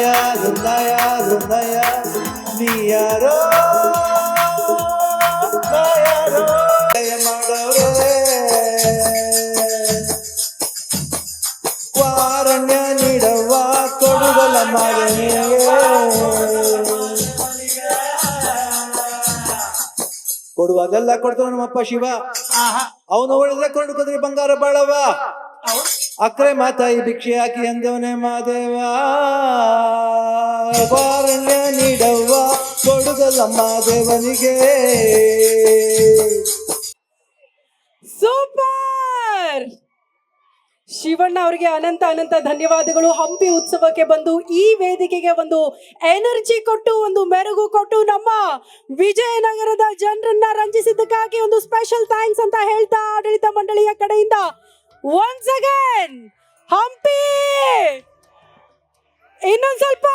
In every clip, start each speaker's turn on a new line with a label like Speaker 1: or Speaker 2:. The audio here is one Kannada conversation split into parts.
Speaker 1: ಯಾರು ಯಾರು ಯಾರು ನೀ ಯಾರೋ ನಾ ಯಾರೋ ದಯ ಮಾಡೋರೇ ವಾರಣ್ಯ ನೀಡವ್ವ ಕೊಡುಗಲ ಮಗನಿಗೆ ಕೊಡುವಾಗೆಲ್ಲ ಕೊಡ್ತಾವ ನಮ್ಮಪ್ಪ ಶಿವ. ಅವನು ಒಳ್ಳೆ ಕೊಂಡ್ಕೋದ್ರಿ ಬಂಗಾರ ಬಾಳವ ಅಕ್ರೆ ಮಾತಾಯಿ ಭಿಕ್ಷೆ ಹಾಕಿ ಅಂದವನೇ ಮಾದೇವ. ವಾರಣ್ಯ ನೀಡವ್ವ, ಕೊಡುಗಲ್ಲ ದೇವನಿಗೆ
Speaker 2: ಸೂಪರ್! ಶಿವಣ್ಣ ಅವರಿಗೆ ಅನಂತ ಅನಂತ ಧನ್ಯವಾದಗಳು. ಹಂಪಿ ಉತ್ಸವಕ್ಕೆ ಬಂದು ಈ ವೇದಿಕೆಗೆ ಒಂದು ಎನರ್ಜಿ ಕೊಟ್ಟು, ಒಂದು ಮೆರುಗು ಕೊಟ್ಟು ನಮ್ಮ ವಿಜಯನಗರದ ಜನರನ್ನ ರಂಜಿಸಿದ್ದಕ್ಕಾಗಿ ಒಂದು ಸ್ಪೆಷಲ್ ಥ್ಯಾಂಕ್ಸ್ ಅಂತ ಹೇಳ್ತಾ ಆಡಳಿತ ಮಂಡಳಿಯ ಕಡೆಯಿಂದ once again ಹಂಪಿ ಇನ್ನೊಂದು ಸ್ವಲ್ಪ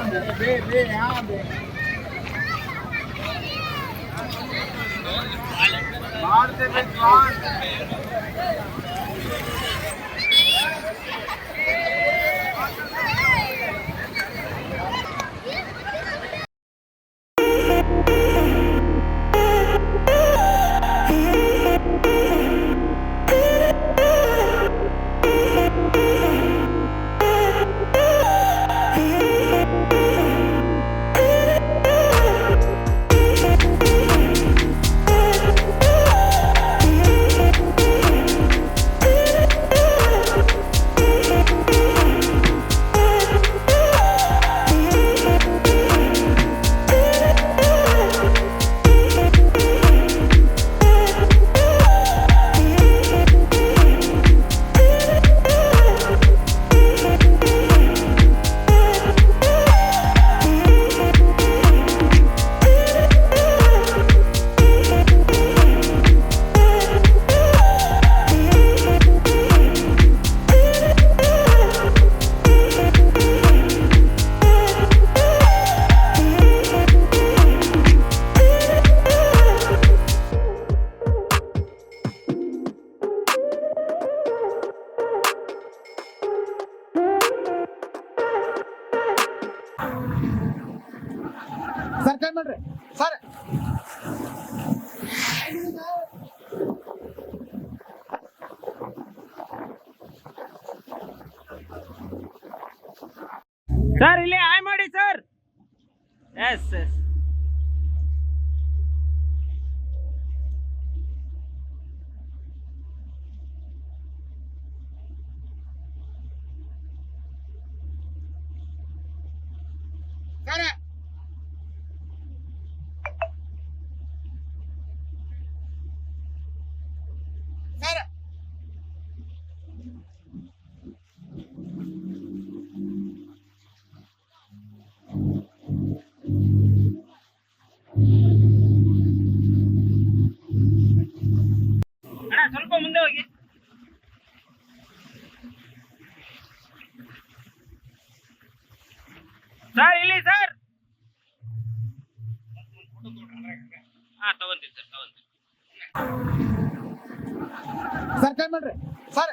Speaker 3: ande, ve, ve, ande. Marte
Speaker 4: de Juan. ಮಾಡ್ರಿ sir.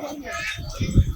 Speaker 5: Vamos lá.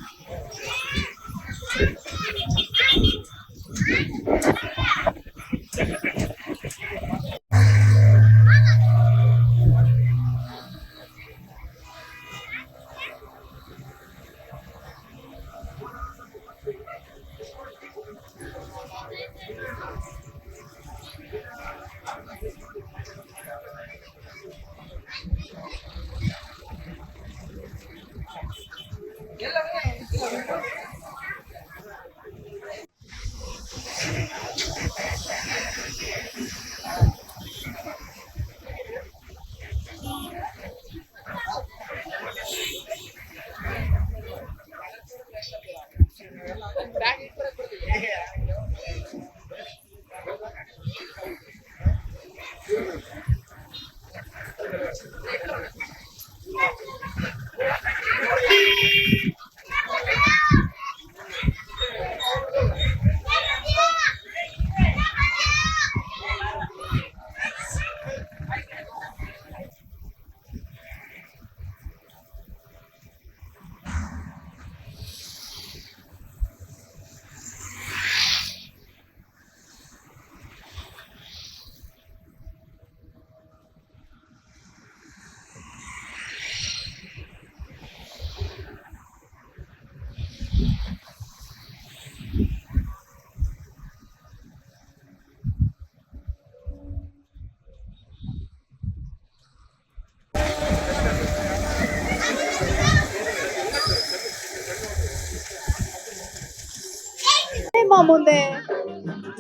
Speaker 5: Gracias.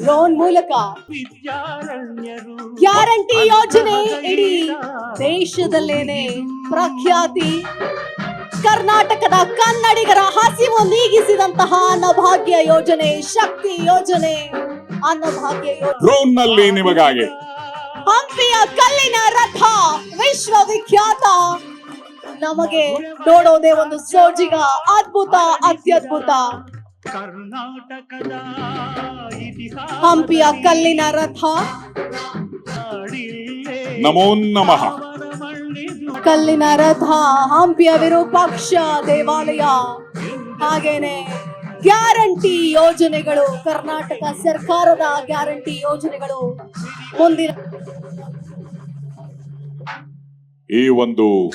Speaker 5: Loan ಮೂಲಕ ಗ್ಯಾರಂಟಿ ಯೋಜನೆ ಇಡೀ ದೇಶದಲ್ಲೇನೆ ಪ್ರಖ್ಯಾತಿ. ಕರ್ನಾಟಕದ ಕನ್ನಡಿಗರ ಹಸಿವು ನೀಗಿಸಿದಂತಹ ಅನ್ನಭಾಗ್ಯ ಯೋಜನೆ ಶಕ್ತಿ ಯೋಜನೆ ಅನ್ನಭಾಗ್ಯ ಯೋಜನೆ.
Speaker 6: ಡ್ರೋನ್ನಲ್ಲಿ ನಿಮಗಾಗಿ.
Speaker 5: ಹಂಪಿಯ ಕಲ್ಲಿನ ರಥ ವಿಶ್ವವಿಖ್ಯಾತ. ನಮಗೆ ನೋಡೋದೇ ಒಂದು ಸೋಜಿಗ ಅದ್ಭುತ ಅತ್ಯದ್ಭುತ.
Speaker 7: ಕರ್ನಾಟಕದ
Speaker 5: ಹಂಪಿಯ ಕಲ್ಲಿನ ರಥ.
Speaker 6: ನಮೋ ನಮಃ.
Speaker 5: ಕಲ್ಲಿನ ರಥ ಹಂಪಿಯ ವಿರೂಪಾಕ್ಷ ದೇವಾಲಯ. ಹಾಗೇನೆ ಗ್ಯಾರಂಟಿ ಯೋಜನೆಗಳು ಕರ್ನಾಟಕ ಸರ್ಕಾರದ ಗ್ಯಾರಂಟಿ ಯೋಜನೆಗಳು. ಮುಂದಿನ
Speaker 6: ಈ ಒಂದು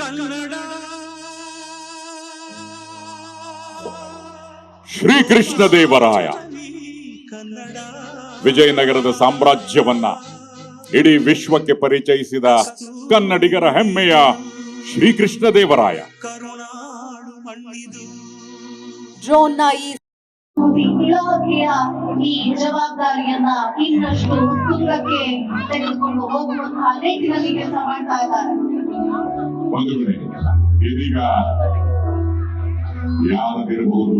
Speaker 6: ಶ್ರೀಕೃಷ್ಣ ದೇವರಾಯ.
Speaker 7: ಕನ್ನಡ
Speaker 6: ವಿಜಯನಗರದ ಸಾಮ್ರಾಜ್ಯವನ್ನ ಇಡೀ ವಿಶ್ವಕ್ಕೆ ಪರಿಚಯಿಸಿದ ಕನ್ನಡಿಗರ ಹೆಮ್ಮೆಯ ಶ್ರೀಕೃಷ್ಣ ದೇವರಾಯ.
Speaker 5: ಡ್ರೋನ್ನ ಈ
Speaker 8: ಇಲಾಖೆಯ ಈ ಜವಾಬ್ದಾರಿಯನ್ನ ಇನ್ನಷ್ಟು ಉತ್ತುಂಗಕ್ಕೆ ತೆಗೆದುಕೊಂಡು ಹೋಗುವಂತಹ ನಿಟ್ಟಿನಲ್ಲಿ ಕೆಲಸ ಮಾಡ್ತಾ ಇದ್ದಾರೆ.
Speaker 6: ಇದೀಗ ಯಾರದಿರಬಹುದು.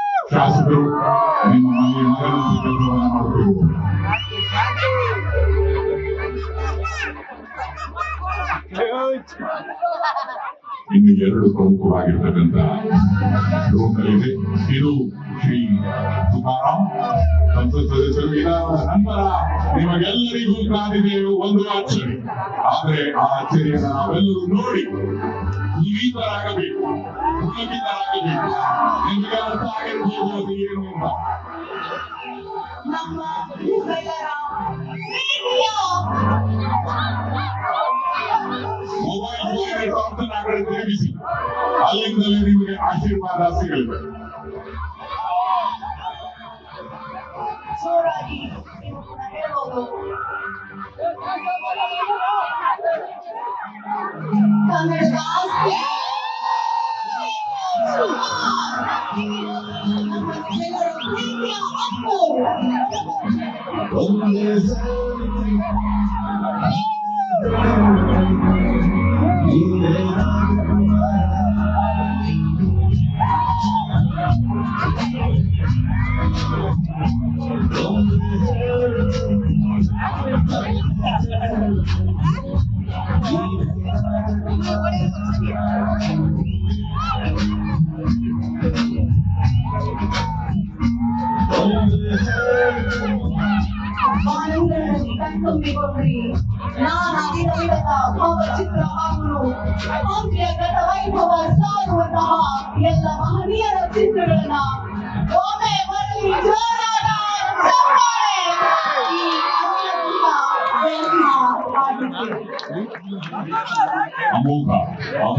Speaker 6: ಶಾಸಕರು ನಿಮ್ಮ ಇನ್ನು ಎರಡು ಪ್ರಮುಖವಾಗಿರ್ತಕ್ಕಂಥ ಲೋಕಲಿದೆ ಇದು ಶ್ರೀ ತುಕಾರಾಮ್. ನಂತರ ನಿಮಗೆಲ್ಲರಿಗೂ ಕಾದಿದೆಯು ಒಂದು ಅಚ್ಚರಿ ಆದ್ರೆ ಆ ಅಚ್ಚರಿಯನ್ನು ನಾವೆಲ್ಲರೂ ನೋಡಿ ಪುನೀತರಾಗಬೇಕು ಪುನೀತರಾಗಬೇಕು ನಿಮಗೆ ಅರ್ಥ ಆಗಿರ್ಬೋದು ಅದು ಏನು ಅಂತ. ಮೊಬೈಲ್ ಫೋನ್ ಅಲ್ಲಿಂದಲೇ ನಿಮಗೆ ಆಶೀರ್ವಾದ ಸಿಗಲಿದೆ.
Speaker 8: ಜೋರಾಗಿ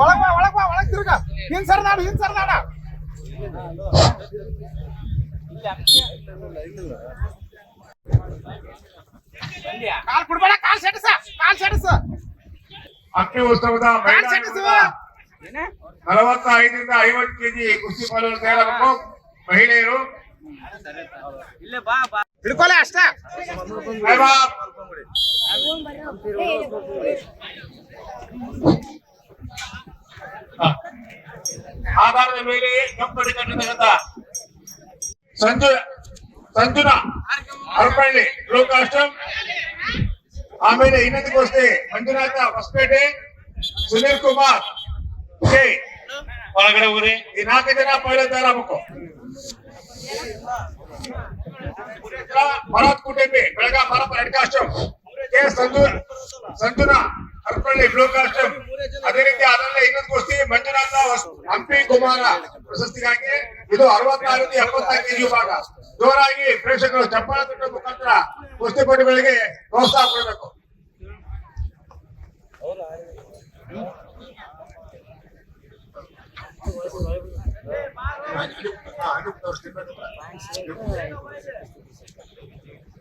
Speaker 4: ಒಳಗ್ ಬಾ ಒಳಗ್ ಬಾ ಒಳಗ್ ತಿರುಗ. ಹಿಂದ್ ಸರ್ ನಾಡು ಹಿಂದ್ ಸರ್ ನಾಡ. ಕಾಲ್ ಕೊಡ್ಬೇಡ ಕಾಲ್ ಸೆಟಸ ಕಾಲ್ ಸೆಟಸ
Speaker 9: ಅಕ್ಕಿ ಉತ್ಸವದ
Speaker 4: ಕಾಲ್ ಸೆಟಸು
Speaker 9: ನಲವತ್ತೈದರಿಂದ ಐವತ್ತು ಕೆಜಿ ಕುಸ್ತಿ ಪಾಲು ತಯಾರಾಗಬೇಕು ಮಹಿಳೆಯರು.
Speaker 3: ಇಲ್ಲೇ ಬಾ ಬಾ.
Speaker 4: ಹಿಡ್ಕೊಲೆ ಅಷ್ಟ
Speaker 9: ಅಲ್ವಾ? ಹ. ಆಧಾರದ ಮೇಲೆ ಕಂಪನಿ ಕಟ್ಟಿರ್ತಕ್ಕಂಥ ಸಂಜು, ಸಂಜುನ ಹರಪಳ್ಳಿ ಲೋಕಾಷ್ಟಮ್ ಆಮೇಲೆ ಇನ್ನೊಂದು ಕುಸ್ತಿ ಮಂಜುನಾಥ ಹೊಸಪೇಟೆ, ಸುನೀಲ್ ಕುಮಾರ್, ಕೆ ಒಳಗಡೆ ಹೋಗ್ರಿ ಈ ನಾಲ್ಕು ಜನ ಪೈಲ ತಯಾರಾಗಬೇಕು ಭರತ್ ಕುಟುಂಬಿ, ಬೆಳಗಾಂ ಭರತ್ ರೆಡ್ ಕಾಸ್ಟ್ಯೂಮ್ ಕೆ ಸಂಜು ಸಂಜುನಾ ಹರ್ಪಳ್ಳಿ ಬ್ಲೂ ಕಾಸ್ಟ್ಯೂಮ್ ಅದೇ ರೀತಿ ಅದರಲ್ಲೇ ಇನ್ನೊಂದು ಕುಸ್ತಿ ಮಂಜುನಾಥ ಹಂಪಿ ಕುಮಾರ ಪ್ರಶಸ್ತಿಗಾಗಿ ಇದು ಅರವತ್ತಾರರಿಂದ ಎಪ್ಪತ್ತಾರು ಕೆಜಿ ಭಾಗ ಜೋರಾಗಿ ಪ್ರೇಕ್ಷಕರು ಚಪ್ಪಾಳ ತಟ್ಟೋ ಮುಖಾಂತರ ಕುಸ್ತಿಪಟುಗಳಿಗೆ ಪ್ರೋತ್ಸಾಹ ಕೊಡಬೇಕು.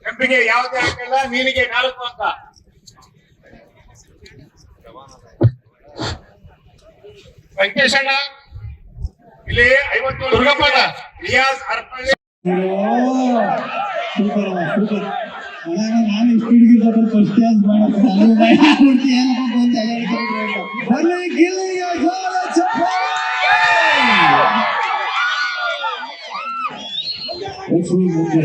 Speaker 9: ಕೆಂಪಿಗೆ ಯಾವುದೇ ಹಾಕಲ್ಲ ನೀನಿಗೆ ನಾಲ್ಕು ಅಂತ ವೆಂಕಟೇಶಣ್ಣ ಇಲ್ಲಿ ಐವತ್ತು ರಿಯಾಜ್ ಹರಪಳ್ಳಿ
Speaker 10: ಸೂಪರ್ ಸೂಪರ್ ನಾನು ಇಷ್ಟು ಫಸ್ಟ್ ಮಾಡೋದು ಚಪ್ಪಾಳೆ! ಒಂಚೂರು ಮುಂದೆ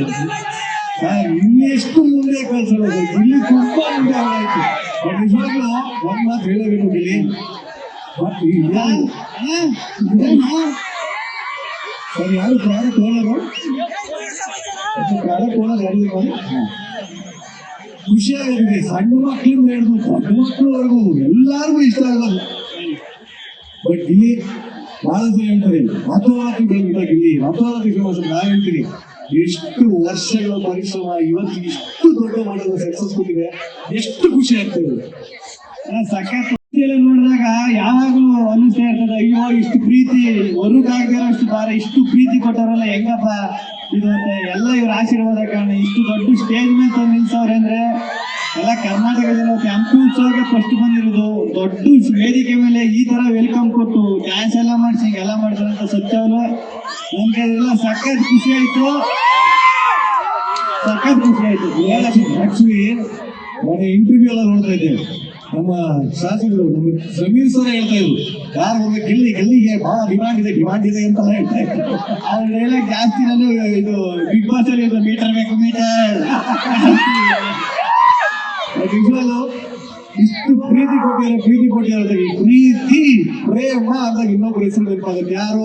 Speaker 10: ಇನ್ನೆಷ್ಟು ಮುಂದೆ ಕಳ್ಸೋದು ಇಲ್ಲಿ ತುಂಬಾ ಮುಂದೆ ಆಗಾಯ್ತು ಬಟ್ ನಿಜವಾಗ್ಲೂ ಒಂದ್ ಮಾತು ಹೇಳಬೇಕು ಇಲ್ಲಿ ಬಟ್ ಸರ್, ಯಾರು ಪ್ರಾಡಕ್ಟ್ ಓನರು ಪ್ರಾಡಕ್ಟ್ ಓನರ್ ಯಾರಿದ್ರು ಖುಷಿಯಾಗಿದೆ. ಸಣ್ಣ ಮಕ್ಕಳಿಂದ ಹಿಡಿದು ದೊಡ್ಡ ಮಕ್ಕಳವರೆಗೂ ಎಲ್ಲರಿಗೂ ಇಷ್ಟ ಆಗೋದು. ಬಟ್ ಇಲ್ಲಿ ಬಹಳ ಜನ ಹೇಳ್ತಾರೆ ರಾತೋರಾತ್ರಿ ಬೆಳೆದ ಇಲ್ಲಿ ಹೇಳ್ತೀನಿ. ಎಷ್ಟು ವರ್ಷಗಳ ಪರಿಶ್ರಮ ಇವತ್ತು ಇಷ್ಟು ದೊಡ್ಡ ಮಾಡೋದು ಸಕ್ಸಸ್ಫುಲ್ ಇದೆ ಎಷ್ಟು ಖುಷಿ ಆಗ್ತದೆ. ಸಖತ್ ನೋಡಿದಾಗ ಯಾವಾಗಲೂ ಅನ್ನಿಸ್ತಾ ಇರ್ತದೆ, ಅಯ್ಯೋ, ಇಷ್ಟು ಪ್ರೀತಿ ಹೊರಗಾಗದಿರೋ ಅಷ್ಟು ಭಾರ, ಇಷ್ಟು ಪ್ರೀತಿ ಕೊಟ್ಟವರಲ್ಲ ಹೆಂಗಪ್ಪ ಇದು ಅಂತ. ಎಲ್ಲ ಇವ್ರ ಆಶೀರ್ವಾದ ಕಾರಣ ಇಷ್ಟು ದೊಡ್ಡ ಸ್ಟೇಜ್ ಮೇಲೆ ತಂದು ನಿಲ್ಸವ್ರೆ ಅಂದ್ರೆ, ಎಲ್ಲ ಕರ್ನಾಟಕದಲ್ಲಿ ಜನ ಉತ್ಸವಕ್ಕೆ ಫಸ್ಟ್ ಬಂದಿರೋದು, ದೊಡ್ಡ ವೇದಿಕೆ ಮೇಲೆ ಈ ತರ ವೆಲ್ಕಮ್ ಕೊಟ್ಟು ಡ್ಯಾನ್ಸ್ ಎಲ್ಲ ಮಾಡಿಸಿ ಎಲ್ಲ ಮಾಡ್ತಾರಂತ ಸತ್ಯವರು ನಮ್ಗೆ ಅದೆಲ್ಲ ಸಖತ್ ಖುಷಿ ಆಯ್ತು. ಸಖತ್ ಖುಷಿ ಆಯ್ತು. ಆಕ್ಚುಲಿ ನಾನು ಇಂಟರ್ವ್ಯೂ ಎಲ್ಲ ನೋಡ್ತಾ ಇದ್ದೆ ನಮ್ಮ ಶಾಸಕರು, ನಮ್ಮ ಸಮೀರ್ ಸರ್ ಹೇಳ್ತಾ ಇದ್ರು, ಯಾರು ಒಂದು ಗಿಲ್ಲಿ, ಗಿಲ್ಲಿಗೆ ಬಹಳ ಡಿಮಾಂಡ್ ಇದೆ ಡಿಮಾಂಡ್ ಇದೆ ಅಂತ ಹೇಳ್ತಾ ಇದ್ರು. ಅವ್ರ ಡೈಲಾಗ್ ಜಾಸ್ತಿ ನಾನು ಇದು ಬಿಗ್ ಬಾಸ್ ಅಲ್ಲಿ ಮೀಟರ್ ಬೇಕು ಮೀಟರ್ ನಿಜವಾಗ್ಲು ಇಷ್ಟು ಪ್ರೀತಿ ಕೊಟ್ಟಿರೋ ಪ್ರೀತಿ ಕೊಟ್ಟಿರೋ ಪ್ರೀತಿ, ಪ್ರೇಮ ಅಂದಾಗ ಇನ್ನೊಬ್ರು ಹೆಸರು ನೆನಪಾಗುತ್ತೆ. ಯಾರು?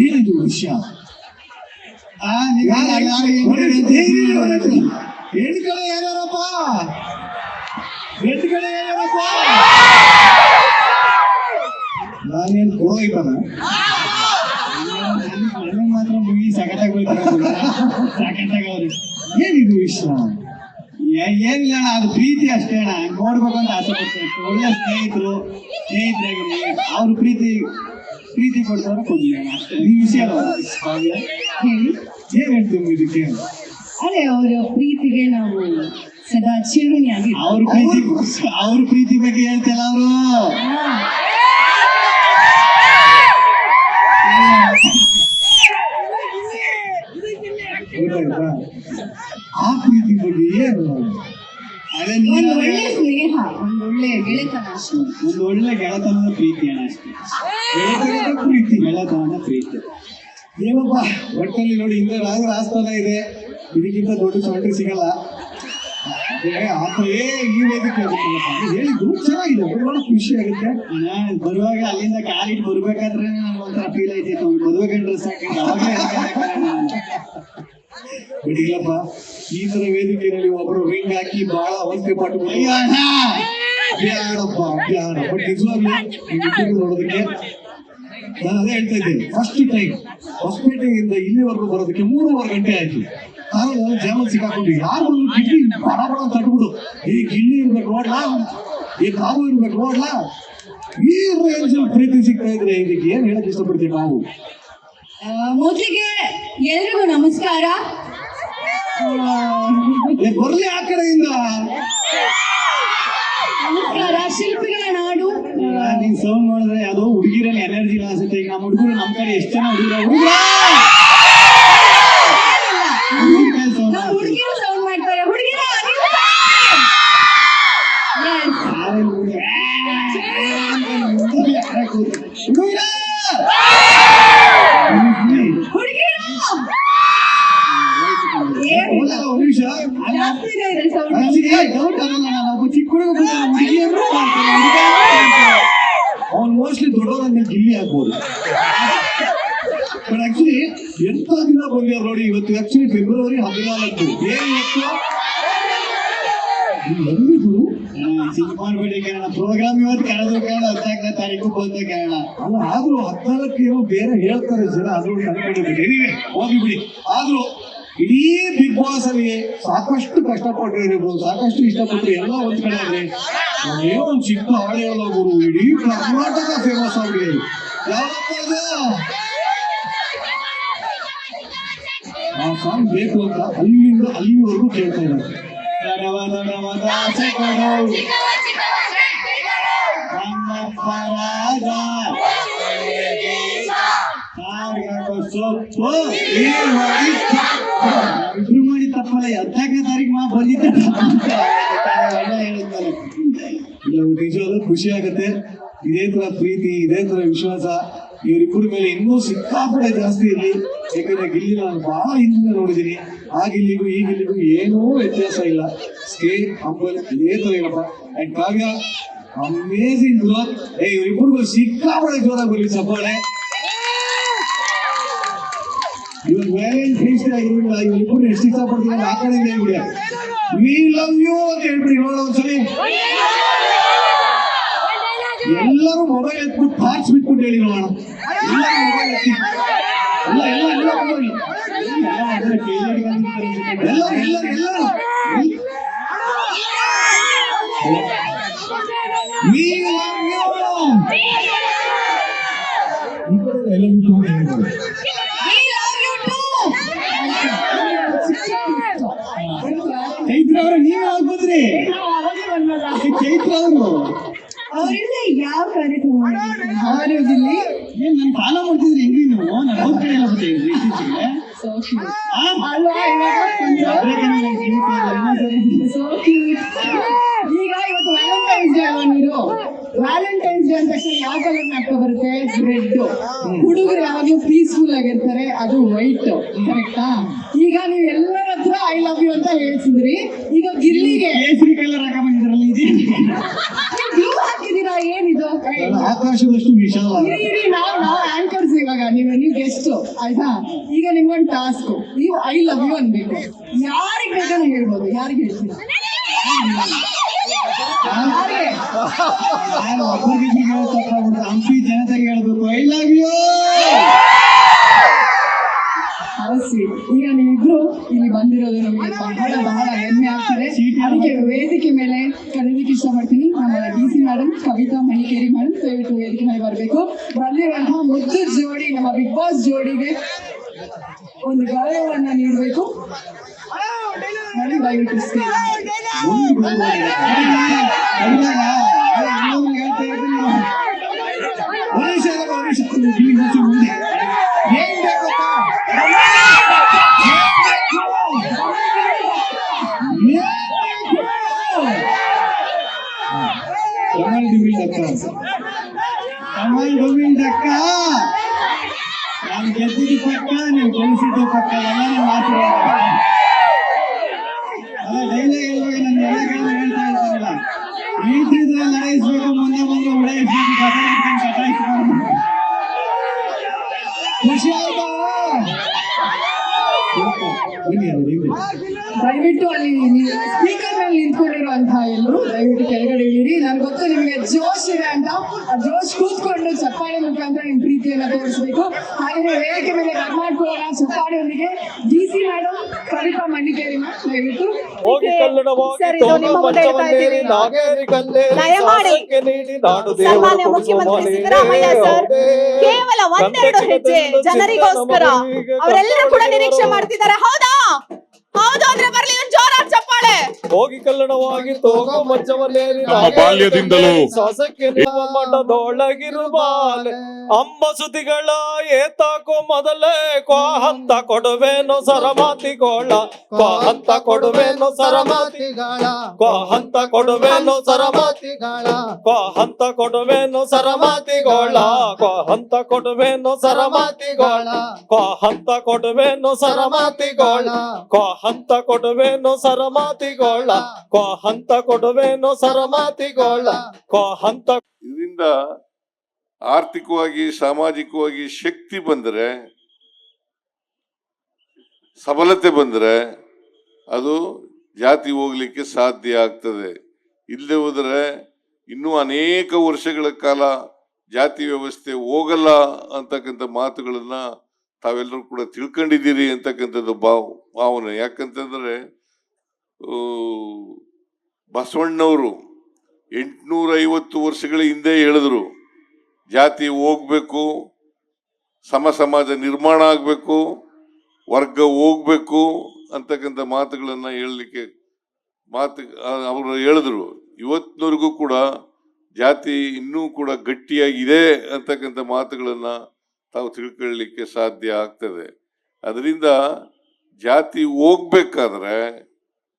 Speaker 10: ಏನಿದು ವಿಷಯ ಹೆಣ್ ಕಡೆ ಯಾರ್ಯಾರಪ್ಪ ಹೆಣ್ ಕಡೆ ಏನಾರಪ್ಪ ನಾನೇನ್ ನನಗೆ ಮಾತ್ರ ಮುಗಿ ಸಖತ್ತಾಗಿ ಹೋಯ್ತಾರೆ ಏನಿದು ವಿಷಯ ಏನಿಲ್ಲ ಅಣ್ಣ ಅದು ಪ್ರೀತಿ ಅಷ್ಟೇ ಅಣ್ಣ ನೋಡ್ಬೇಕು ಅಂತ ಆಸೆ ಪಡ್ತಾರೆ ಒಳ್ಳೆ ಸ್ನೇಹಿತರು ಸ್ನೇಹಿತರಾಗಿರ್ಲಿ ಅವ್ರ ಪ್ರೀತಿ ಪ್ರೀತಿ ಕೊಡ್ತಾರೆ ಕೊಡ್ಲಿ ಅಣ್ಣ ಅಷ್ಟೇ ಈ ವಿಷಯ ಏನ್ ಹೇಳ್ತೀವಿ ಇದಕ್ಕೆ
Speaker 8: ಅದೇ ಅವರ ಪ್ರೀತಿಗೆ ನಾವು ಸದಾ ಚಿರುಣಿಯಾಗಿ
Speaker 10: ಅವ್ರ ಪ್ರೀತಿ ಅವ್ರ ಪ್ರೀತಿ ಬಗ್ಗೆ ಹೇಳ್ತಾರ. ಅವರು ಆ ಪ್ರೀತಿ ಬಗ್ಗೆ ಏನು? ಅದೇ
Speaker 8: ಒಂದು ಒಳ್ಳೆ ಸ್ನೇಹ ಒಂದು ಒಳ್ಳೆ ಗೆಳೆತನ ಅಷ್ಟೇ.
Speaker 10: ಒಂದು ಒಳ್ಳೆ ಗೆಳತನದ ಪ್ರೀತಿ ಅಣ್ಣ ಅಷ್ಟೇ. ಗೆಳತನದ ಪ್ರೀತಿ ಗೆಳತನದ ಪ್ರೀತಿ. ಏನಪ್ಪ ಒಟ್ಟಲ್ಲಿ ನೋಡಿ ಹಿಂದೆ ರಾಜರ ಆಸ್ಥಾನ ಇದೆ. ಇದಕ್ಕಿಂತ ದೊಡ್ಡ ಚೌಟ್ರಿ ಸಿಗಲ್ಲ. ಆತ ಈ ವೇದಿಕೆ. ಅದು ಹೇಳಿದ್ದು ಚೆನ್ನಾಗಿದೆ. ಖುಷಿ ಆಗುತ್ತೆ. ಬರುವಾಗ ಅಲ್ಲಿಂದ ಕಾಲಿಟ್ಟು ಬರ್ಬೇಕಾದ್ರೆ ನನ್ಗೆ ಒಂಥರ ಫೀಲ್ ಆಯ್ತಿತ್ತು ಮದುವೆ ಡ್ರೆಸ್ ಹಾಕೊಂಡು ಅವಾಗಲೇ ಬಟ್ ಇಲ್ಲಪ್ಪ ಈ ತರ ವೇದಿಕೆಯಲ್ಲಿ ಒಬ್ರು ರಿಂಗ್ ಹಾಕಿ ಬಹಳ ಅವಸ್ಥೆ ಪಟ್ಟು ಬ್ಯಾಡಪ್ಪ ಬ್ಯಾಡ ಬಟ್ ನಿಜವಾಗ್ಲೂ ಇಬ್ಬರು ನೋಡೋದಕ್ಕೆ ನಾನು ಅದೇ ಹೇಳ್ತಾ ಇದ್ದೀನಿ. ಫಸ್ಟ್ ಟೈಮ್ ಹೊಸಪೇಟೆಯಿಂದ ಇಲ್ಲಿವರೆಗೂ ಬರೋದಕ್ಕೆ ಮೂರುವರೆ ಗಂಟೆ ಆಯ್ತು. ಆದ್ರೆ ನಾನು ಜಾಮಲ್ ಸಿಕ್ಕಾಕೊಂಡು. ಯಾರು ಬಂದು ಗಿಲ್ಲಿ ಬಡ ಬಡ ತಟ್ಬಿಡು ಈ ಗಿಲ್ಲಿ ಇರ್ಬೇಕು ನೋಡ್ಲಾ? ಈ ಕಾವು ಇರ್ಬೇಕು ನೋಡ್ಲಾ? ಈ ರೇಂಜ್ ಪ್ರೀತಿ ಸಿಗ್ತಾ ಇದ್ರೆ ಇದಕ್ಕೆ ಏನ್ ಹೇಳಕ್ ಇಷ್ಟಪಡ್ತೀವಿ ನಾವು?
Speaker 8: ಮೊದಲಿಗೆ ಎಲ್ರಿಗೂ ನಮಸ್ಕಾರ.
Speaker 10: ಬರ್ಲಿ ಆ ಕಡೆಯಿಂದ.
Speaker 8: ನಮಸ್ಕಾರ ಶಿಲ್ಪಿಗಳ ನಾಡು.
Speaker 10: ನೀನ್ ಸೌಂಡ್ ಮಾಡಿದ್ರೆ ಯಾವುದೋ ಹುಡುಗಿರಲ್ಲಿ ಎನರ್ಜಿ ಇಲ್ಲ ಅನ್ಸುತ್ತೆ ಈಗ ನಮ್ಮ ಹುಡುಗರು ನಮ್ ಕಡೆ ಎಷ್ಟು ಜನ ಹುಡುಗರ? ಹುಡುಗರ
Speaker 8: ನಾವು ಹುಡುಗಿರು ಸೌಂಡ್ ಮಾಡ್ತಾರೆ ಹುಡುಗಿರ ಜಾಸ್ತಿ ಇದೆ ಸೌಂಡ್
Speaker 10: ಅವ್ನು ಮೋಸ್ಟ್ಲಿ ದೊಡ್ಡವರಂದ್ರೆ ಗಿಲ್ಲಿ ಆಗ್ಬೋದು ಬಟ್ ಆಕ್ಚುಲಿ ಎಂತ ದಿನ ಬಂದಿರೋ ನೋಡಿ ಇವತ್ತು ಆಕ್ಚುಲಿ ಫೆಬ್ರವರಿ ಹದಿನಾಲ್ಕು ಏನ್ ಇವತ್ತು ಎಲ್ಲಿದು ಚಿಕ್ಕ ಮಾಡಬೇಡಿ ಕಾರಣ ಪ್ರೋಗ್ರಾಮ್ ಇವತ್ತು ಕಳೆದ್ರು ಕಾರಣ ಹದಿನಾಲ್ಕನೇ ತಾರೀಕು ಬಂದ ಕಾರಣ ಅಲ್ಲ, ಆದ್ರೂ ಹದಿನಾಲ್ಕು ಬೇರೆ ಹೇಳ್ತಾರೆ ಜನ ಅದು ಎನಿವೆ ಹೋಗಿ ಬಿಡಿ. ಆದ್ರೂ ಇಡೀ ಬಿಗ್ ಬಾಸ್ ಅಲ್ಲಿ ಸಾಕಷ್ಟು ಕಷ್ಟಪಟ್ಟಿರ್ಬೋದು ಸಾಕಷ್ಟು ಇಷ್ಟಪಟ್ಟರು ಎಲ್ಲ ಒಂದ್ ಕಡೆ ಆದ್ರೆ ಏನೋ ಒಂದ್ ಚಿಕ್ಕ ಹಾಳೆ ಅಲ್ಲ ಗುರು, ಇಡೀ ಕರ್ನಾಟಕ ಫೇಮಸ್ ಆಗ್ಬಿಡಿ ಯಾವಪ್ಪ ಅದು ಆ ಸಾಂಗ್ ಬೇಕು ಅಂತ ಅಲ್ಲಿಂದ ಅಲ್ಲಿವರೆಗೂ ಕೇಳ್ತಾ ಇದ್ದಾರೆ. ನಡವ ನಡವ ದಾಸೆ ಕೊಡು ನಮ್ಮಪ್ಪ ರಾಜ ಕಾರ್ಗೋ ಸೊಪ್ಪು ಏನ್ ಮಾಡಿ ಇಬ್ರು ಮಾಡಿ ತಪ್ಪಲ್ಲ ಹದಿನಾಲ್ಕನೇ ತಾರೀಕು ಮಾ ಬಂದಿದ್ದೆ ಹೇಳಿದ್ಮೇಲೆ ಇಲ್ಲ ಖುಷಿ ಆಗುತ್ತೆ. ಇದೇ ತರ ಪ್ರೀತಿ, ಇದೇ ತರ ವಿಶ್ವಾಸ. ಇವರಿಬ್ಬರ ಮೇಲೆ ಇನ್ನೂ ಸಿಕ್ಕಾಪಟ್ಟೆ ಜಾಸ್ತಿ ಇರಲಿ ಯಾಕಂದ್ರೆ ಗಿಲ್ಲಿ ನಾನು ಬಹಳ ಹಿಂದಿನ ನೋಡಿದ್ದೀನಿ. ಆ ಗಿಲ್ಲಿಗೂ, ಈ ಗಿಲ್ಲಿಗೂ ಏನೂ ವ್ಯತ್ಯಾಸ ಇಲ್ಲ. ಸ್ಟೇ ಅಂಬಲ್ ಇದೇ ತರ ಇರಪ್ಪ ಅಂಡ್ ಕಾವ್ಯ ಅಮೇಸಿಂಗ್ ಗ್ರೋತ್ ಏ ಇವರಿಬ್ಬರಿಗೂ ಸಿಕ್ಕಾಪಟ್ಟೆ ಜೋರಾಗಿ ಬರಲಿ ಚಪ್ಪಾಳೆ ಇವಾಗ ವ್ಯಾಲೆಂಟೈನ್ಸ್ ಡೇ ಆಗಿರೋದ್ರಿಂದ ಇವರಿಬ್ಬರು ಎಷ್ಟು ಇಷ್ಟಪಡ್ತೀವಿ ಅಂತ ಆ ಕಡೆ ಹೇಳ್ಬಿಡಿ ವಿ ಲವ್ ಯು ಅಂತ ಹೇಳ್ಬಿಡಿ ನೋಡೋಣ ಒಂದ್ಸಲಿ ಎಲ್ಲರೂ ಮೊಬೈಲ್ ಎತ್ಬಿಟ್ಟು ಪಾರ್ಟ್ಸ್ ಬಿಟ್ಬಿಟ್ಟು ಹೇಳಿ ನೋಡೋಣ ಎಲ್ಲರೂ ಮೊಬೈಲ್ ಎತ್ತಿ ಎಲ್ಲ ಎಲ್ಲ ಎಲ್ಲ ಮೊಬೈಲ್ ಎಲ್ಲ ಎಲ್ಲ ಎಲ್ಲ ವಿ ಲವ್ ಯು ಹೋಗಿ ಹೇಳ್ಬೋದು. ಚೈತ್ರ ಅವರು ನೀವೇ ಆಗ್ಬೋದ್ರಿ? ಚೈತ್ರ ಅವರು.
Speaker 8: ಅವರಿಂದ ಯಾವ ಕಾರ್ಯಕ್ರಮ ಆರೋಗ್ಯದಲ್ಲಿ
Speaker 10: ಏನ್ ನನ್ ಫಾಲೋ ಮಾಡ್ತಿದ್ರಿ ಹೆಂಗ್ರಿ ನೀವು ನಾನು ಅವ್ರ ಕಡೆ ಎಲ್ಲ ಬರ್ತಿದ್ರಿ ಇತ್ತೀಚೆಗೆ ಆ?
Speaker 8: ಅಲ್ವಾ ಇವಾಗ ಕೊಂಚ
Speaker 10: ಅದ್ರಕ್ಕೆ ನಾನು ಜೀವಿತ ಇಲ್ಲ, ಇನ್ನೊಂದ್ಸರಿ.
Speaker 8: So cute. ಈಗ ಇವತ್ತು ವ್ಯಾಲೆಂಟೈನ್ಸ್ ಡೇ ಅಲ್ವಾ ನೀವು ವ್ಯಾಲೆಂಟೈನ್ಸ್ ಕಲರ್ ಜ್ಞಾಪಕ ಬರುತ್ತೆ ರೆಡ್ ಹುಡುಗರು ಯಾವಾಗ್ಲೂ ಪೀಸ್ಫುಲ್ ಆಗಿರ್ತಾರೆ, ಅದು ವೈಟ್ ಕರೆಕ್ಟಾ ಈಗ ನೀವು ಎಲ್ಲರ ಹತ್ರ ಐ ಲವ್ ಯು ಅಂತ ಹೇಳ್ತಿದ್ರಿ. ಈಗ ಗಿಲ್ಲಿಗೆ
Speaker 10: ಕೇಸರಿ ಕಲರ್ ಬಂದಿದ್ರಲ್ಲ ಇದೆ
Speaker 8: ಬ್ಲೂ ಹಾಕಿದೀರಾ ಏನಿದು ಏ,
Speaker 10: ನಾನು ಆಕಾಶದಷ್ಟು ವಿಶಾಲ
Speaker 8: ನಾವು ನಾವು ಆಂಕರ್ಸ್ ಇವಾಗ ನೀವು ನೀವು ಗೆಸ್ಟ್ ಆಯ್ತಾ? ಈಗ ನಿಮ್ಗೊಂದು ಟಾಸ್ಕ್ ನೀವು ಐ ಲವ್ ಯು ಅನ್ಬೇಕು. ಯಾರಿಗೆ ಬೇಕಾದ್ರೆ ಹೇಳ್ಬೋದು ಯಾರಿಗೆ ಹೇಳ್ತೀರಾ?
Speaker 10: ನಾನು ಒಬ್ಬರಿಗೆ ತಪ್ಪಾಗ್ಬಿಟ್ಟು ಹಂಪಿ ಜನತೆಗೆ ಹೇಳ್ಬೇಕು. ಐ ಲವ್ ಯು
Speaker 8: ಈಗ ನೀವಿಬ್ರು ಇಲ್ಲಿ ಬಂದಿರೋದು ನಮಗೆ ಬಹಳ ಬಹಳ ಹೆಮ್ಮೆ. ಅದಕ್ಕೆ ವೇದಿಕೆ ಮೇಲೆ ಕರೀಲಿಕ್ಕೆ ಇಷ್ಟಪಡ್ತೀನಿ. ನಮ್ಮ D C madam Kavita Manikeri madam ದಯವಿಟ್ಟು ವೇದಿಕೆ ಮೇಲೆ ಬರಬೇಕು. ಬಂದಿರುವಂತಹ ಮುದ್ದು ಜೋಡಿ ನಮ್ಮ ಬಿಗ್ ಬಾಸ್ ಜೋಡಿಗೆ ಒಂದು ಗೌರವವನ್ನ ನೀಡಬೇಕು. ನೋಡಿ ದಯವಿಟ್ಟು stage ಮೇಲೆ.
Speaker 10: ಏನ್ ಬೇಕಪ್ಪ ಕಮಲ್ ಗೋವಿಂದ್ ಅಕ್ಕ ಕಮಲ್ ಗೋವಿಂದ್ ಅಕ್ಕ ನಾನು ಗೆದ್ದಿದ್ದು ಪಕ್ಕ ನೀವು ಗೆಲ್ಸಿದ್ದು ಪಕ್ಕ ಎಲ್ಲ ನಿಮ್ಮ ಆಶೀರ್ವಾದ ಅಲ್ಲ ಡೈಲಾಗ್ ಹೇಳುವಾಗ ನನ್ನ ಎಲೆಗಳನ್ನು ಹೇಳ್ತಾ ಇರ್ತಾರಲ್ಲ ಈಟಿದ್ರೆ ಲಡಾಯಿಸ್ಬೇಕು ಮುಂದೆ ಮುಂದೆ ಉಡಾಯಿಸ್ಬೇಕು ಕಥೆ ಹಿಡ್ಕೊಂಡು ಕಟಾಯಿಸ್ಬಾರ್ದು ಖುಷಿ ಆಯ್ತಾ ಬನ್ನಿ ಅದು ಹಿಂದೆ
Speaker 8: ದಯವಿಟ್ಟು ಅಲ್ಲಿ ಸ್ಪೀಕರ್ ಮೇಲೆ ನಿಂತ್ಕೊಂಡಿರುವಂತಹ ಎಲ್ಲರೂ ದಯವಿಟ್ಟು ಕೆಳಗಡೆ ಇಳಿರಿ ನನ್ಗೆ ಗೊತ್ತು ನಿಮ್ಗೆ ಜೋಶ್ ಇದೆ ಅಂತ ಆ ಜೋಶ್ ಕೂತ್ಕೊಂಡು ಚಪ್ಪಾಳೆ ಮುಖಾಂತರ ನಿಮ್ ಪ್ರೀತಿಯನ್ನ ತೋರಿಸ್ಬೇಕು ಹಾಗೆ ವೇದಿಕೆ ಮೇಲೆ ರನ್ ಮಾಡ್ಕೊಳ್ಳೋಣ ಚಪ್ಪಾಳೆಯೊಂದಿಗೆ D C madam Kavita Mannikeri ma'am ದಯವಿಟ್ಟು
Speaker 11: ಹೋಗಿ ಕಲ್ಲಡವಾಗಿ
Speaker 5: ಸರ್, ಇದು ನಿಮ್ಮ ಮುಂದೆ ಇಡ್ತಾ
Speaker 11: ತೋಮಂಚವನ್ನೇರಿ
Speaker 5: ಇದ್ದೀವಿ. ಸನ್ಮಾನ್ಯ ಮುಖ್ಯಮಂತ್ರಿ
Speaker 11: ಮನೆ
Speaker 5: ಸಿದ್ದರಾಮಯ್ಯ ಸರ್ ಕೇವಲ ಒಂದೆರಡು ಹೆಜ್ಜೆ ಜನರಿಗೋಸ್ಕರ. ಅವರೆಲ್ಲರೂ ಕೂಡ ನಿರೀಕ್ಷೆ ಮಾಡ್ತಿದ್ದಾರೆ. ಹೌದಾ? ಹೌದು ಅಂದ್ರೆ ಬರ್ಲಿ ಜೋರಾಗಿ ಚಪ್ಪಾಳೆ
Speaker 11: ಹೋಗಿ ಕಲ್ಲಣವಾಗಿ ತೋಗ ಮಂಚವನ್ನೇರಿ
Speaker 6: ನಮ್ಮ ಬಾಲ್ಯದಿಂದಲೂ
Speaker 11: ಸಾಸಕ್ಕೆ ನಿಮ್ಮ ಮಠದೊಳಗಿರುವಾಲೆ ಅಂಬ ಸುತಿಗಳ ಏತಾಕೋ ಮೊದಲೇ ಕ್ವಾಹಂತ ಕೊಡುವೇನು ಸರಮಾತಿಗೋಳ. ಕ್ವಾಹಂತ ಕೊಡುವೇನು ಹಂತ ಕ್ವಾಹಂತ ಕೊಡುವೇನು ಸರಮಾತಿಗಾಳ. ಕ್ವಾಹಂತ ಕೊಡುವೇನು ಸರಮಾತಿಗೋಳ. ಕ್ವಾಹಂತ ಕೊಡುವೇನು ಸರಮಾತಿಗೋಳ. ಕ್ವಾಹಂತ ಕೊಡುವೇನು ಸರಮಾತಿಗೋಳ. ಕ್ವಾಹಂತ ಕೊಡುವೇನು ಸರಮಾತಿಗೋಳ ಹಂತ ಕೊಡುವೇನು ಸರಮಾತಿಗೋಳ ಹಂತ
Speaker 12: ಇದರಿಂದ ಆರ್ಥಿಕವಾಗಿ, ಸಾಮಾಜಿಕವಾಗಿ ಶಕ್ತಿ ಬಂದರೆ, ಸಬಲತೆ ಬಂದರೆ ಅದು ಜಾತಿ ಹೋಗ್ಲಿಕ್ಕೆ ಸಾಧ್ಯ ಆಗ್ತದೆ. ಇಲ್ಲದೆ ಹೋದರೆ ಇನ್ನೂ ಅನೇಕ ವರ್ಷಗಳ ಕಾಲ ಜಾತಿ ವ್ಯವಸ್ಥೆ ಹೋಗಲ್ಲ ಅಂತಕ್ಕಂಥ ಮಾತುಗಳನ್ನ ತಾವೆಲ್ಲರೂ ಕೂಡ ತಿಳ್ಕೊಂಡಿದ್ದೀರಿ ಅಂತಕ್ಕಂಥದ್ದು ಭಾವ, ಭಾವನೆ. ಯಾಕಂತಂದ್ರೆ ಬಸವಣ್ಣವರು ಎಂಟುನೂರೈವತ್ತು ವರ್ಷಗಳ ಹಿಂದೆ ಹೇಳಿದ್ರು, ಜಾತಿ ಹೋಗ್ಬೇಕು, ಸಮ ಸಮಾಜ ನಿರ್ಮಾಣ ಆಗಬೇಕು, ವರ್ಗ ಹೋಗ್ಬೇಕು ಅಂತಕ್ಕಂಥ ಮಾತುಗಳನ್ನು ಹೇಳಲಿಕ್ಕೆ ಮಾತು ಅವರು ಹೇಳಿದ್ರು. ಇವತ್ತಿನವರೆಗೂ ಕೂಡ ಜಾತಿ ಇನ್ನೂ ಕೂಡ ಗಟ್ಟಿಯಾಗಿದೆ ಅಂತಕ್ಕಂಥ ಮಾತುಗಳನ್ನು ತಾವು ತಿಳ್ಕೊಳ್ಳಲಿಕ್ಕೆ ಸಾಧ್ಯ ಆಗ್ತದೆ. ಅದರಿಂದ ಜಾತಿ ಹೋಗ್ಬೇಕಾದ್ರೆ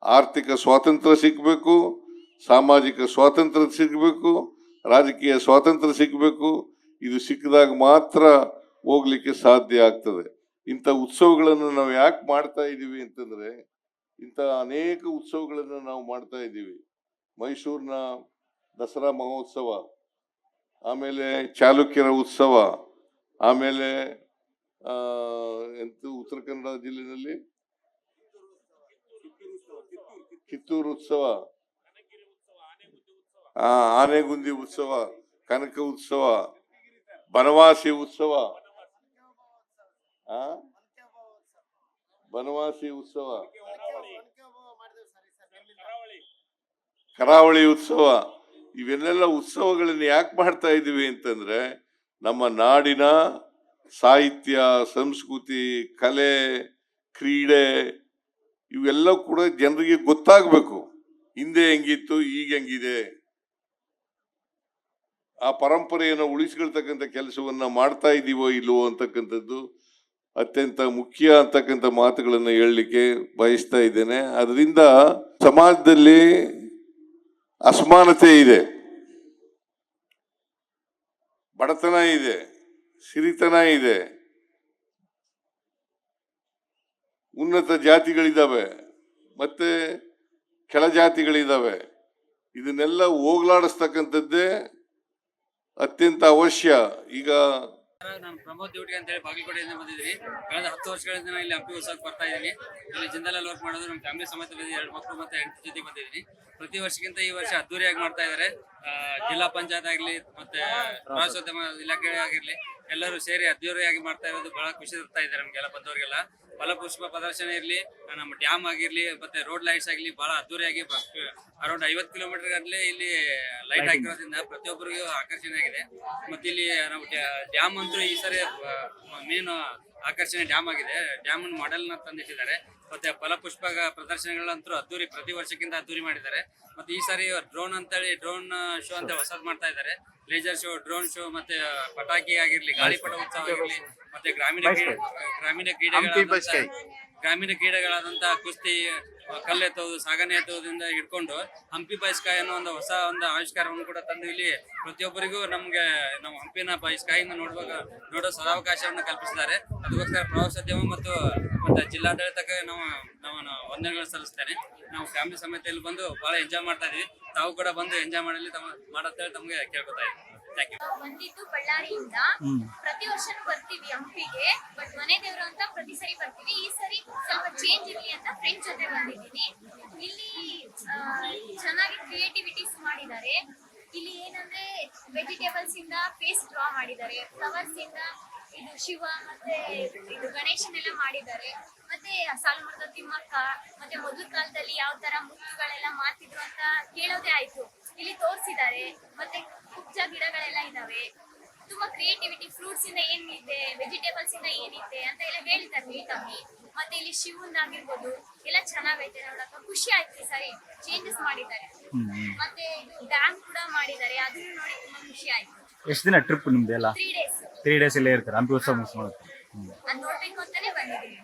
Speaker 12: ಆರ್ಥಿಕ ಸ್ವಾತಂತ್ರ್ಯ ಸಿಗಬೇಕು, ಸಾಮಾಜಿಕ ಸ್ವಾತಂತ್ರ್ಯ ಸಿಗಬೇಕು, ರಾಜಕೀಯ ಸ್ವಾತಂತ್ರ್ಯ ಸಿಗಬೇಕು. ಇದು ಸಿಕ್ಕಿದಾಗ ಮಾತ್ರ ಹೋಗ್ಲಿಕ್ಕೆ ಸಾಧ್ಯ ಆಗ್ತದೆ. ಇಂಥ ಉತ್ಸವಗಳನ್ನು ನಾವು ಯಾಕೆ ಮಾಡ್ತಾ ಇದ್ದೀವಿ ಅಂತಂದರೆ, ಇಂಥ ಅನೇಕ ಉತ್ಸವಗಳನ್ನು ನಾವು ಮಾಡ್ತಾ ಇದ್ದೀವಿ ಮೈಸೂರಿನ ದಸರಾ ಮಹೋತ್ಸವ, ಆಮೇಲೆ ಚಾಲುಕ್ಯರ ಉತ್ಸವ, ಆಮೇಲೆ ಎಂತ ಉತ್ತರ ಕನ್ನಡ ಜಿಲ್ಲೆಯಲ್ಲಿ ಕಿತ್ತೂರು ಉತ್ಸವ. ಆ ಆನೆಗುಂದಿ ಉತ್ಸವ ಕನಕ ಉತ್ಸವ ಬನವಾಸಿ ಉತ್ಸವ. ಆ? ಬನವಾಸಿ ಉತ್ಸವ. ಕರಾವಳಿ. ಉತ್ಸವ. ಇವೆಲ್ಲ ಉತ್ಸವಗಳನ್ನು ಯಾಕೆ ಮಾಡ್ತಾ ಇದ್ದೀವಿ ಅಂತಂದ್ರೆ ನಮ್ಮ ನಾಡಿನ ಸಾಹಿತ್ಯ ಸಂಸ್ಕೃತಿ ಕಲೆ ಕ್ರೀಡೆ ಇವೆಲ್ಲ ಕೂಡ ಜನರಿಗೆ ಗೊತ್ತಾಗಬೇಕು. ಹಿಂದೆ ಹೆಂಗಿತ್ತು, ಈಗ ಹೆಂಗಿದೆ. ಆ ಪರಂಪರೆಯನ್ನು ಉಳಿಸ್ಕೊಳ್ತಕ್ಕಂಥ ಕೆಲಸವನ್ನ ಮಾಡ್ತಾ ಇದ್ದೀವೋ ಇಲ್ಲವೋ ಅಂತಕ್ಕಂಥದ್ದು ಅತ್ಯಂತ ಮುಖ್ಯ ಅಂತಕ್ಕಂಥ ಮಾತುಗಳನ್ನು ಹೇಳಲಿಕ್ಕೆ ಬಯಸ್ತಾ ಇದ್ದೇನೆ. ಅದರಿಂದ ಸಮಾಜದಲ್ಲಿ ಅಸಮಾನತೆ ಇದೆ. ಬಡತನ ಇದೆ, ಸಿರಿತನ ಇದೆ. ಉನ್ನತ ಜಾತಿಗಳಿದ್ದಾವೆ ಮತ್ತೆ ಕೆಳ ಜಾತಿಗಳಿದ್ದಾವೆ ಇದನ್ನೆಲ್ಲ ಹೋಗ್ಲಾಡಿಸ್ತಕ್ಕಂಥದ್ದೇ ಅತ್ಯಂತ ಅವಶ್ಯ. ಈಗ
Speaker 3: ನಾನು ಪ್ರಮೋದ್ ಡ್ಯೂಟಿ ಅಂತ ಹೇಳಿ ಬಾಗಲಕೋಟೆಯಿಂದ ಬಂದಿದ್ದೀನಿ. ಕಳೆದ ಹತ್ತು ವರ್ಷಗಳಿಂದ ನಾನು ಇಲ್ಲಿ ಅಪ್ಪಿ ಉತ್ಸವಕ್ಕೆ ಬರ್ತಾ ಇದ್ದೀನಿ. ಇಲ್ಲಿ ಜಿಂದಲಲ್ಲಿ ವರ್ಕ್ ಮಾಡೋದು ನಮ್ಮ ಫ್ಯಾಮಿಲಿ ಸಮೇತ ಎರಡು ಮಕ್ಕಳು ಮತ್ತೆ ಹೆಂಡತಿ ಜೊತೆ ಬಂದಿದ್ದೀನಿ. ಪ್ರತಿ ವರ್ಷಕ್ಕಿಂತ ಈ ವರ್ಷ ಅದ್ದೂರಿಯಾಗಿ ಮಾಡ್ತಾ ಇದ್ದಾರೆ. ಜಿಲ್ಲಾ ಪಂಚಾಯತ್ ಆಗಲಿ, ಮತ್ತೆ ಪ್ರವಾಸೋದ್ಯಮ ಇಲಾಖೆ ಆಗಿರಲಿ, ಎಲ್ಲರೂ ಸೇರಿ ಅದ್ದೂರಿಯಾಗಿ ಮಾಡ್ತಾ ಇರೋದು ಬಹಳ ಖುಷಿ ಇರ್ತಾ ಇದ್ದಾರೆ ನಮಗೆಲ್ಲ ಬಂದವರಿಗೆಲ್ಲ. ಫಲಪುಷ್ಪ ಪ್ರದರ್ಶನ ಇರಲಿ ನಮ್ಮ ಡ್ಯಾಮ್ ಆಗಿರಲಿ ಮತ್ತೆ ರೋಡ್ ಲೈಟ್ಸ್ ಆಗಲಿ ಬಹಳ ಅದ್ದೂರಿಯಾಗಿ ಅರೌಂಡ್ ಐವತ್ತು ಕಿಲೋಮೀಟರ್ ಗಂಟಲೆ ಇಲ್ಲಿ ಲೈಟ್ ಹಾಕಿರೋದ್ರಿಂದ ಪ್ರತಿಯೊಬ್ಬರಿಗೂ ಆಕರ್ಷಣೆ ಆಗಿದೆ. ಮತ್ತೆ ಇಲ್ಲಿ ನಾವು ಡ್ಯಾಮ್ ಅಂತೂ ಈ ಸರಿ ಮೇನ್ ಆಕರ್ಷಣೆ ಡ್ಯಾಮ್ ಆಗಿದೆ. ಡ್ಯಾಮ್ ಮಾಡೆಲ್ನ ತಂದಿಟ್ಟಿದ್ದಾರೆ. ಮತ್ತೆ ಫಲಪುಷ್ಪ ಪ್ರದರ್ಶನಗಳಂತೂ ಅದ್ದೂರಿ ಪ್ರತಿ ವರ್ಷಕ್ಕಿಂತ ಅದ್ದೂರಿ ಮಾಡಿದ್ದಾರೆ. ಮತ್ತೆ ಈ ಸಾರಿ ಡ್ರೋನ್ ಅಂತೇಳಿ ಡ್ರೋನ್ ಶೋ ಅಂತ ಹೊಸದ್ ಮಾಡ್ತಾ ಇದ್ದಾರೆ. ಲೇಸರ್ ಶೋ ಡ್ರೋನ್ ಶೋ ಮತ್ತೆ ಪಟಾಕಿ ಆಗಿರ್ಲಿ ಗಾಳಿಪಟ ಉತ್ಸವ ಆಗಿರ್ಲಿ ಮತ್ತೆ ಗ್ರಾಮೀಣ ಕ್ರೀಡೆ ಗ್ರಾಮೀಣ ಕ್ರೀಡೆಗಳಾದಂತ ಗ್ರಾಮೀಣ ಕ್ರೀಡೆಗಳಾದಂತಹ ಕುಸ್ತಿ ಕಲ್ಲೆತ್ತೋದು ಸಾಗಣೆ ಎತ್ತೋದ್ರಿಂದ ಹಿಡ್ಕೊಂಡು ಹಂಪಿ ಬೈಸ್ಕಾಯಿ ಅನ್ನೋ ಒಂದು ಹೊಸ ಒಂದು ಆವಿಷ್ಕಾರವನ್ನು ಕೂಡ ತಂದು ಇಲ್ಲಿ ಪ್ರತಿಯೊಬ್ಬರಿಗೂ ನಮ್ಗೆ ನಾವು ಹಂಪಿನ ಬೈಸ್ಕಾಯಿನ ನೋಡುವಾಗ ನೋಡೋ ಸದಾವಕಾಶವನ್ನು ಕಲ್ಪಿಸಿದ್ದಾರೆ. ಅದಕ್ಕೋಸ್ಕರ ಪ್ರವಾಸೋದ್ಯಮ ಮತ್ತು ಮತ್ತೆ ಜಿಲ್ಲಾಡಳಿತಕ್ಕೆ ನಾವು ನಾವು ವಂದನೆಗಳನ್ನು ಸಲ್ಲಿಸ್ತೇನೆ ನಾವು ಫ್ಯಾಮಿಲಿ ಸಮೇತ ಇಲ್ಲಿ ಬಂದು ಬಹಳ ಎಂಜಾಯ್ ಮಾಡ್ತಾ ಇದ್ದೀವಿ ತಾವು ಕೂಡ ಬಂದು ಎಂಜಾಯ್ ಮಾಡಲಿ ತಮ್ಮ ಮಾಡತ್ತೇಳಿ ತಮಗೆ ಕೇಳ್ಕೊತಾ
Speaker 13: ಬಂದಿದ್ದು ಬಳ್ಳಾರಿಯಿಂದ. ಪ್ರತಿ ವರ್ಷನೂ ಬರ್ತೀವಿ ಹಂಪಿಗೆ ಬಟ್ ಮನೆ ದೇವ್ರು ಅಂತ ಪ್ರತಿ ಸರಿ ಬರ್ತೀವಿ. ಈ ಸರಿ ಸ್ವಲ್ಪ ಚೇಂಜ್ ಇರಲಿ ಅಂತ ಫ್ರೆಂಡ್ಸ್ ಜೊತೆ ಬಂದಿದ್ದೀನಿ. ಇಲ್ಲಿ ಚೆನ್ನಾಗಿ ಕ್ರಿಯೇಟಿವಿಟೀಸ್ ಮಾಡಿದ್ದಾರೆ. ಇಲ್ಲಿ ಏನಂದ್ರೆ ವೆಜಿಟೇಬಲ್ಸ್ ಇಂದ ಫೇಸ್ ಡ್ರಾ ಮಾಡಿದ್ದಾರೆ. ಫ್ಲವರ್ಸ್ ಇಂದ ಇದು ಶಿವ ಮತ್ತೆ ಇದು ಗಣೇಶನೆಲ್ಲ ಮಾಡಿದ್ದಾರೆ. ಮತ್ತೆ ಸಾಲುಮರದ ತಿಮ್ಮಕ್ಕ ಮತ್ತೆ ಮೊದಲ ಕಾಲದಲ್ಲಿ ಯಾವ ತರ ಮುತ್ತುಗಳೆಲ್ಲ ಮಾಡ್ತಿದ್ರು ಅಂತ ಕೇಳೋದೇ ಆಯ್ತು. ಇಲ್ಲಿ ತೋರಿಸಿದ್ದಾರೆ. ಮತ್ತೆ ಕುಬ್ಜ ಗಿಡಗಳೆಲ್ಲ ಇದಾವೆ. ತುಂಬಾ ಕ್ರಿಯೇಟಿವಿಟಿ ಫ್ರೂಟ್ಸ್ ಇಂದ ಏನಿದೆ ವೆಜಿಟೇಬಲ್ಸ್ ಇಂದ ಏನಿದೆ ಅಂತ ಎಲ್ಲ ಹೇಳ್ತಾರೆ ನೀಟಾಗಿ ಮತ್ತೆ ಇಲ್ಲಿ ಶಿವನ್ ಆಗಿರ್ಬೋದು ಎಲ್ಲ ಚೆನ್ನಾಗೈತೆ ನೋಡಕ್ಕ. ಖುಷಿ ಆಯ್ತು ಸರಿ ಸಾರಿ. ಚೇಂಜಸ್ ಮಾಡಿದ್ದಾರೆ. ಮತ್ತೆ ಇದು ಡ್ಯಾಮ್ ಕೂಡ ಮಾಡಿದ್ದಾರೆ. ಅದನ್ನು ನೋಡಿ ತುಂಬಾ ಖುಷಿ ಆಯ್ತು.
Speaker 1: ಎಷ್ಟು ದಿನ ಟ್ರಿಪ್ ನಿಮ್ದೆಲ್ಲ?
Speaker 13: ತ್ರೀ ಡೇಸ್
Speaker 1: ತ್ರೀ ಡೇಸ್ ಇಲ್ಲೇ ಇರ್ತಾರೆ? ಹಂಪಿ ಉತ್ಸವ ಮುಗಿಸ್ಕೊಂಡು
Speaker 13: ಅದು ನೋಡ್ಬೇಕು ಅಂತಾನೆ ಬಂದಿದ್ದೀನಿ.